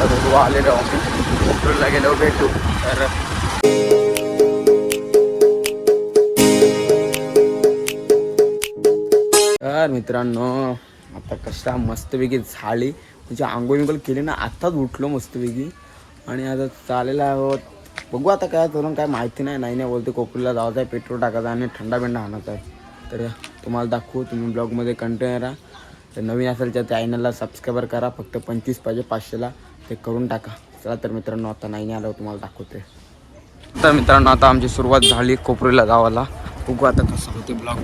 आता बघू आलेलो आम्ही गेलो भेटू तर तर मित्रांनो आता कशा मस्तपैकी झाली. म्हणजे आंघोळ विंगोळ केली ना आत्ताच उठलो मस्तपैकी. आणि आता चालेला आहोत. बघू आता काय करून काय माहिती नाही नाही नाही बोलते. कोपरीला जायचं आहे पेट्रोल टाकायचं आणि थंडा बिंडा आणायचा आहे. तर तुम्हाला दाखवू तुम्ही ब्लॉगमध्ये कंटिन्यू राहा. तर नवीन असेल तर चॅनलला सबस्क्राईबर करा. फक्त पंचवीस पाहिजे पाचशेला. ते करून टाका. चला तर मित्रांनो आता नाही नाही आलं तुम्हाला दाखवते. तर मित्रांनो आता आमची सुरुवात झाली कोपरीला गावाला बघू आता कसं होते ब्लॉग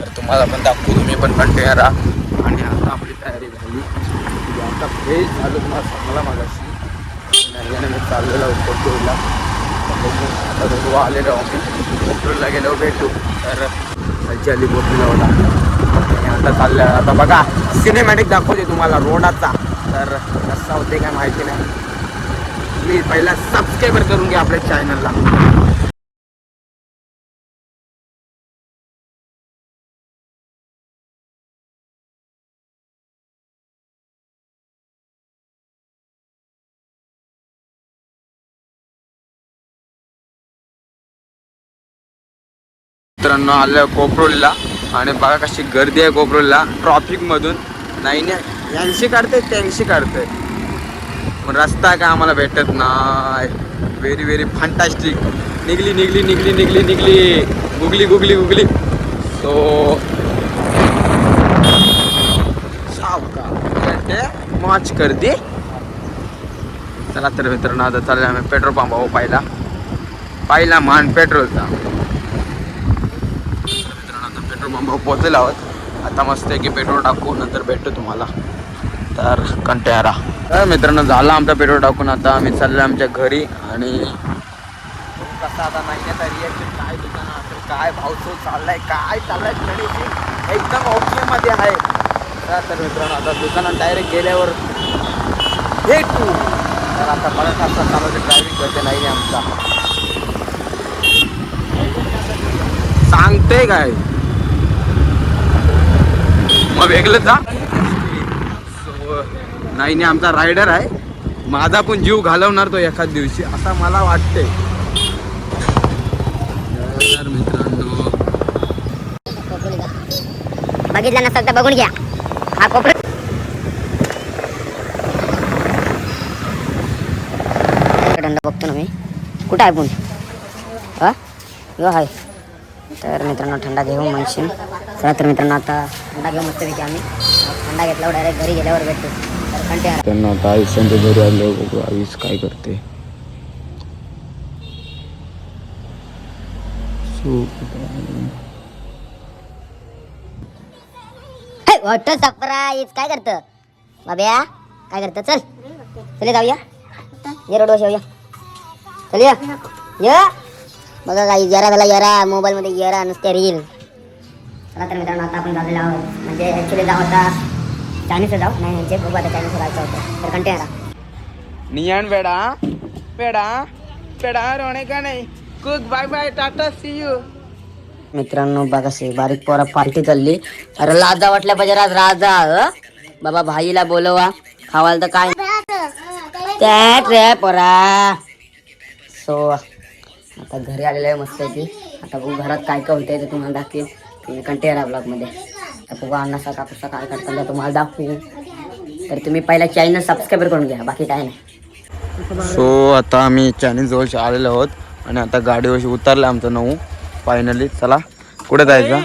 तर तुम्हाला पण दाखवू तुम्ही पण कंटिन्यू राहा आणि आता आपली तयारी झाली. आता फ्रेश झालो तुम्हाला सांगला मागाशी. आणि मी चाललेला कोपरूला. आता बघू आलेलो आम्ही कोपरूला गेलो भेटू. तर खालची आली. कोपरीला होता आता चाललं आता बघा सिनेमॅटिक दाखवते तुम्हाला रोडाचा. तर कसा होते काय माहिती नाही. प्लीज पहिला सबस्क्राईबर करून घ्या आपल्या चॅनलला मित्रांनो आलं कोपरोलीला आणि बघा कशी गर्दी आहे कोपरोलीला ट्रॉफिक मधून. नाही नाही. यांशी काढते त्यांशी काढते पण रस्ता काय आम्हाला भेटत नाही. व्हेरी व्हेरी फंटास्टिक निघली निघली निघली निघली निघली. Googly googly googly. So match करते चला तर मित्रांनो आता चालले आम्ही पेट्रोल पंप पंपावर पाहिला पाहिला मान पेट्रोलचा. मित्रांनो आता पेट्रोल पंप पोहोचला आहोत. आता मस्त आहे की पेट्रोल टाकू नंतर भेटतो तुम्हाला. तर कंटिन्यू राहा तर मित्रांनो झाला आमचा पेट्रोल टाकून. आता आम्ही चाललो आमच्या घरी आणि कसं आता नाही महिन्याचा रिॲक्शन काय दुकान असेल काय भाव तो चाललाय? काय चाललाय? गणेश एकदम ओके आहे. तर तर मित्रांनो आता दुकानात डायरेक्ट गेल्यावर भेटू. तर आता बघा कसा चालवते. ड्रायव्हिंग करते नाही आमचा. सांगते काय? मग वेगळं जा. नाही नाही आमचा रायडर आहे. माझा पण जीव घालवणार तो एखाद दिवशी असा मला वाटते तर मित्रांनो. बघितलं नसेल तर बघून घ्या. हा कोपरा बघतो ना मी. कुठं आहे पण हा यो आहे तर मित्रांनो थंडा घेऊ म्हणशील. चला तर मित्रांनो आता थंडा घेऊ मस्तपैकी आम्ही. थंडा घेतल्यावर डायरेक्ट घरी गेल्यावर भेटतो त्यांना आता आयुष्यांच्या घरी आलो बघू आयुष काय करते. वॉटर सरप्राईज काय करतं? बाब्या काय करतं? चल. चल जाऊया. ये रोड येऊया. चल या. ये. बघा काही जरा झाला यरा. मोबाईलमध्ये यरा नुसते रील चला तर मित्रांनो आता आपण झालेलो आहोत. म्हणजे ॲक्च्युली जाऊ आता. म्हणजे बघू आता चायनीजला जायचं होतं. तर कंटिन्यू राहा. नियान बेडा बेडा बेडा रोणे का नाही? Cook bye bye tata see you मित्रांनो बघा से बारीक पोरा पार्टी चालली. अरे लाजा वाटल्या पाहिजे आज राजा? बाबा भाईला बोलवा. खावायला तर काय? त्यात रे पोरा. सो आता घरी आलेलं आहे मस्त की आता बघू घरात काय काय होतंय ते तुम्हाला दाखवेल तुम्ही कंटेरा ब्लॉगमध्ये आता बघू अण्णासा कापूसा काय करताना तुम्हाला दाखवू. तर तुम्ही पहिला चॅनल सबस्क्राईब करून घ्या बाकी काय नाही. सो आता आम्ही चायनीज जवळ आलेलो आहोत आणि आता गाडीवर उतरलं आमचं नऊ. फायनली चला कुठे जायचं?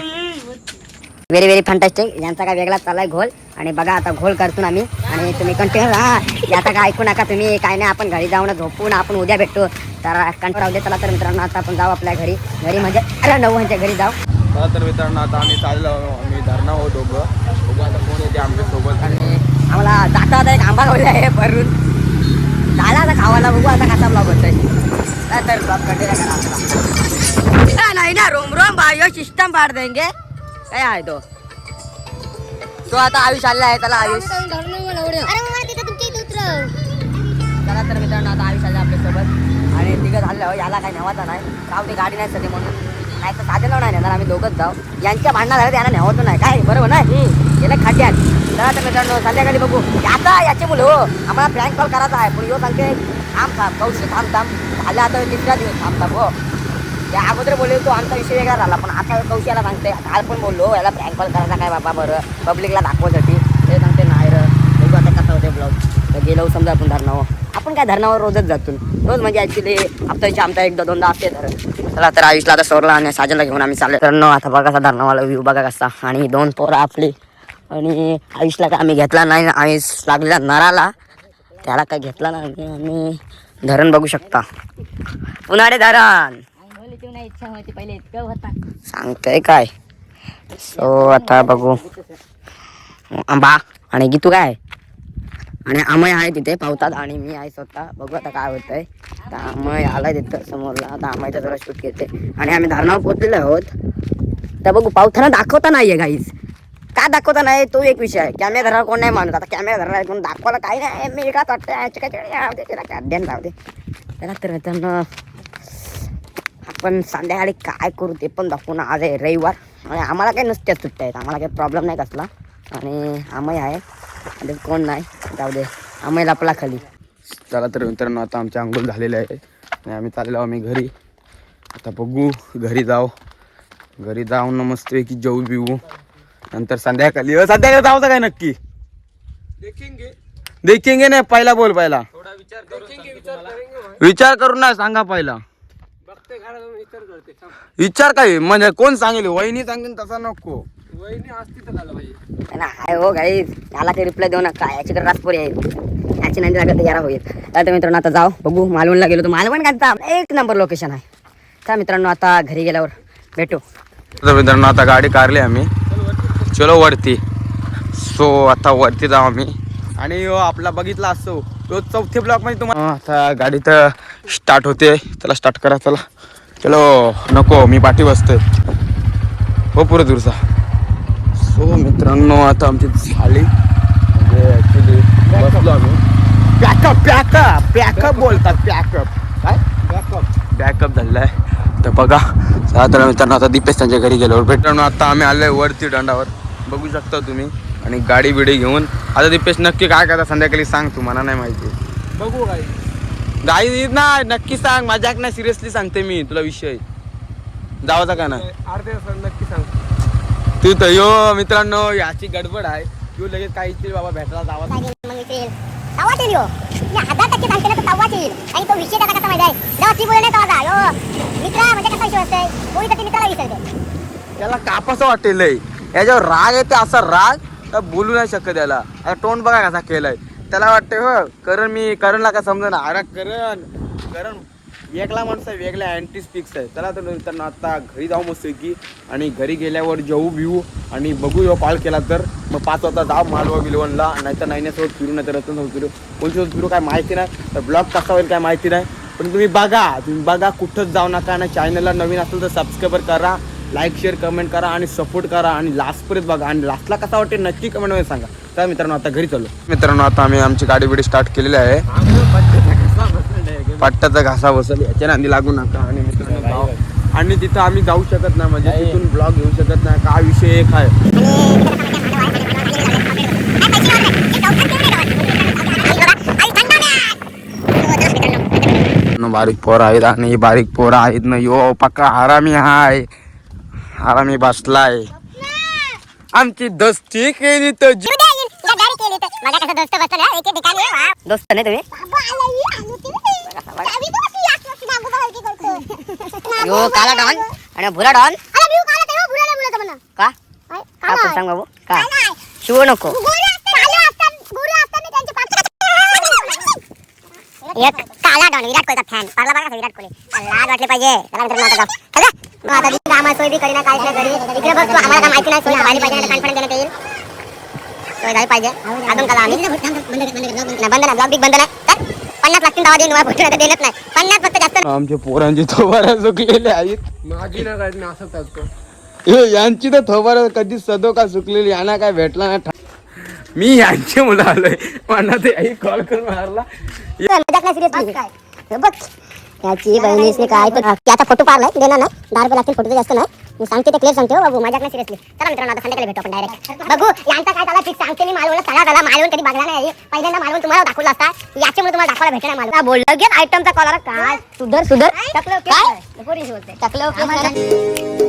व्हेरी व्हेरी फंटास्टिक यांचा काय वेगळा चाललाय घोल. आणि बघा आता घोल करतो आम्ही. आणि तुम्ही कंटिन्यू राहा. आता काय ऐकू नका तुम्ही. काय नाही आपण घरी जाऊन झोपून आपण उद्या भेटतो तर कंटिन्यू राहू दे चला तर मित्रांनो आता आपण जाऊ आपल्या घरी. घरी म्हणजे अरे नव्वदच्या घरी जाऊ. चला तर मित्रांनो आता आम्ही चाललो. आम्ही धरणा आहोत दोघं. बघू आता कोण येते आमच्यासोबत. आणि आम्हाला जाता आता एक आंबा लावला आहे भरून. झाला आता खावायला बघू आता कसा ब्लॉग होतोय. तर ब्लॉग कंटिन्यू करा आपला. ए, नाही ना रोम रोम भाई सिस्टम पाड देंगे. काय आहे तो. तो आता आयुष आलेला आहे त्याला आयुष. चला तर मित्रांनो आता आयुष आले आपल्यासोबत आणि तिघं झालं याला काही नेवाचा नाही. राहू दे गाडी नाही सध्या म्हणून. नाही तर साधे नाही. नेणार आम्ही दोघंच जाऊ. यांच्या भांडणा झालं त्यांना नेवतो नाही. काय? बरोबर नाही? गेलं खाट्यात. चला तर मित्रांनो संध्याकाळी बघू. आता याचे मुलं हो. आम्हाला प्रँक कॉल करायचा आहे. पण यो सांगते. थांब थांब. कौशी थांब थांब. आला आता तिसरा दिवस. थांब थांब हो. या अगोदर बोलले तो आमचा विषय वेगळा झाला. पण आता कौशाला सांगते. काल पण बोललो याला प्रँक कॉल करायचा काय बाबा बरं? पब्लिकला दाखवासाठी ते सांगते नाही रे. बघू आता कसं होते ब्लॉग तर गेलो समजा आपण धरणावर. आपण काय धरणावर रोजच जातो. रोज म्हणजे ॲक्च्युली हप्त्याची आमचा एक दोनदा असते धरण. चला तर आयुषला आता सोरला आणि साजनला घेऊन आम्ही चाललो तर आता बघा कसा धरणावाला व्ह्यू बघा कसा. आणि दोन पोरं आपली. आणि आयुषला काय आम्ही घेतला नाही आयुष लागलेला नराला. त्याला काय घेतला नाही आणि धरण बघू शकता. उन्हाळे धरण. सांगतंय काय? सो आता बघू. आंबा आणि गीतू काय? आणि अमय आहे तिथे पावतात आणि मी आहे स्वतः. बघू आता काय होतंय. तर अमय आलाय तिथं समोरला. आता अमयचा जरा शूट घेते. आणि आम्ही धारणावर पोचलेलो आहोत. तर बघू पावताना दाखवता नाहीये गाईज का दाखवता नाही? तो एक विषय आहे. कॅमेरा धरा कोण नाही मानत. आता कॅमेरा धरा कोण दाखवायला काही नाही. मी एकाच वाटतं काय अध्ययन दे. त्याला तर त्यांना आपण संध्याकाळी काय करू ते पण दाखवू ना. आज आहे रविवार. आणि आम्हाला काही नुसत्या सुट्ट्या आहेत. आम्हाला काही प्रॉब्लेम नाही कसला. आणि आमही आहे. कोण नाही. जाऊ दे अमयला आपला खाली. चला तर मित्रांनो आता आमच्या आंघोळ झालेले आहे. आणि आम्ही चाललो आम्ही घरी. आता बघू घरी जाऊ. घरी जाऊन ना मस्तपैकी जेऊ बिवू. नंतर संध्याकाळी संध्याकाळी जाऊ काय नक्की? देखेंगे. नाही पहिला बोल पहिला. विचार करून ना सांगा पहिला. विचार काय? म्हणजे कोण सांगेल? वहिनी सांगेल तसा नको. ना आहे हो गाई याला काही रिप्लाय देऊ नका याच्याकडे रासपुरी आहे. याची नाही लागत यारा होईल. तर मित्रांनो आता जाऊ बघू मालवणला गेलो तर मालवण का एक नंबर लोकेशन आहे. तर मित्रांनो आता घरी गेल्यावर भेटू. तर मित्रांनो आता गाडी काढली आम्ही. चलो वरती. सो आता वरती जाऊ आम्ही. आणि आपला बघितला असतो. तो चौथे ब्लॉकमध्ये तुम्हाला आता गाडी तर स्टार्ट होते. त्याला स्टार्ट करा चला. चलो नको मी पाठी बसतोय. हो पुरं दूरचा सो मित्रांनो आता आमची झाली. म्हणजे ॲक्च्युली बसलो आम्ही. Pack up pack up pack up बोलतात पॅकअप काय? बॅकअप बॅकअप झालेला आहे. तर बघा तर मित्रांनो आता दीपेश त्यांच्या घरी गेल्यावर भेटलो आता आम्ही आलोय वरती दंडावर बघू शकता तुम्ही. आणि गाडी बिडी घेऊन. आता दीपेश नक्की काय करता संध्याकाळी सांग तू मला नाही माहिती. बघू काय गाडी नाही नक्की सांग. माझ्याक नाही सिरियसली सांगते मी तुला विषय. जावाचा का ना? अर्ध्या तासात नक्की सांग तू तर यो मित्रांनो याची गडबड आहे. तू लगेच काही इच्छित बाबा भेटला जावा तवाच येईल. ह्यो. मी हजार टक्के सांगते ना तो तवाच येईल. आणि तो विषय त्याचा कसा माहिती आहे? यो मित्र म्हणजे कसा विषय असते कोणी तर ती मित्राला विसरते. त्याला कापासं वाटेल लय. याच्यावर राग येते असा राग तर बोलू नाही शकत याला आता तोंड बघा कसा केलाय. त्याला वाटते हो करण मी करणला का समजा ना अरे करण करण वेगळा माणूस आहे वेगळा अँटी स्पिक्स आहे. त्याला तर त्यांना आता घरी जाऊ मस्त की आणि घरी गेल्यावर जेऊ बिऊ आणि बघू यो कॉल केला तर. मग पाच वाजता जाऊ मालवा बिलवणला. नाहीतर नाईन्यासोबत फिरू नाही तर रत्नसोबत फिरू. कोणच्यासोबत फिरू काय माहिती नाही. तर ब्लॉग कसा होईल काय माहिती नाही. पण तुम्ही बघा तुम्ही बघा कुठंच जाऊ नका. आणि चॅनलला नवीन असेल तर सबस्क्राईबर करा. लाईक शेअर कमेंट करा आणि सपोर्ट करा. आणि लास्टपर्यंत बघा. आणि लास्टला कसा वाटते नक्की कमेंटमध्ये सांगा. तर मित्रांनो आता घरी चालू. मित्रांनो आता आम्ही आमची गाडी बिडी स्टार्ट केलेली आहे. पट्ट्याचा घासा बसल याच्या नांदी लागू नका. आणि मित्रांनो जाऊ. आणि तिथं आम्ही जाऊ शकत नाही म्हणजे तिथून ब्लॉग घेऊ शकत नाही. का विषय एक आहे. न बारीक पोरं आहेत आणि बारीक पोरं आहेत ना. यो पक्का हरामी हाय. हरामी बसलाय. आमची दोस्ती केली तर जी- दोस्त नाही तुम्ही. यो काला डॉन. आणि भुरा डॉन. का? का सांग बाबू? का? शिवू नको. एक काला डॉन विराट कोहलीचा फॅन पारला बघा विराट कोहली? लाज वाटले पाहिजे. त्याला आता जाऊ. चला. मग आता तिथे आम्हाला सोय बी करीना काहीच नाही घरी इकडे बघ तू आम्हाला काय माहिती नाही सोय व्हायला पाहिजे कॉन्फिडन्स देण्यात येईल. सोय झाली पाहिजे. अजून कला आम्ही. बंद नाही ब्लॉग बिग बंद तर पन्नास लागतील दवा देईन फोटो नाही देत नाही. पन्नास फक्त जास्त आमच्या पोरांची थोबाऱ्या सुकलेली आहेत. माझी ना काय असतो. यांची तर थोबार कधी सदो का सुकलेली यांना काय भेटला नाही ठा- मी यांची मुलं आलोय. मला ते आई कॉल करून मारला. बघ याची बहिणीसने काय तर ते आता फोटो पाडलाय देणार नाही. दहा रुपये लागतील फोटो जास्त नाही. मी सांगते ते क्लिअर सांगते हो बाबू माझ्याकडे सिरियसली चला मित्रांनो आता संध्याकाळी भेटू आपण डायरेक्ट बघू यांचा काय झाला? फिक्स सांगते मी मालवण चला झाला. मालवण कधी बघला नाही. पहिल्यांदा मालवण तुम्हाला दाखवला असता. याच्यामुळे तुम्हाला दाखवायला भेटणार मालवण. बोललं घेत आयटमचा कॉलर काय? सुधर सुधर. काय? टाकलं टाकलं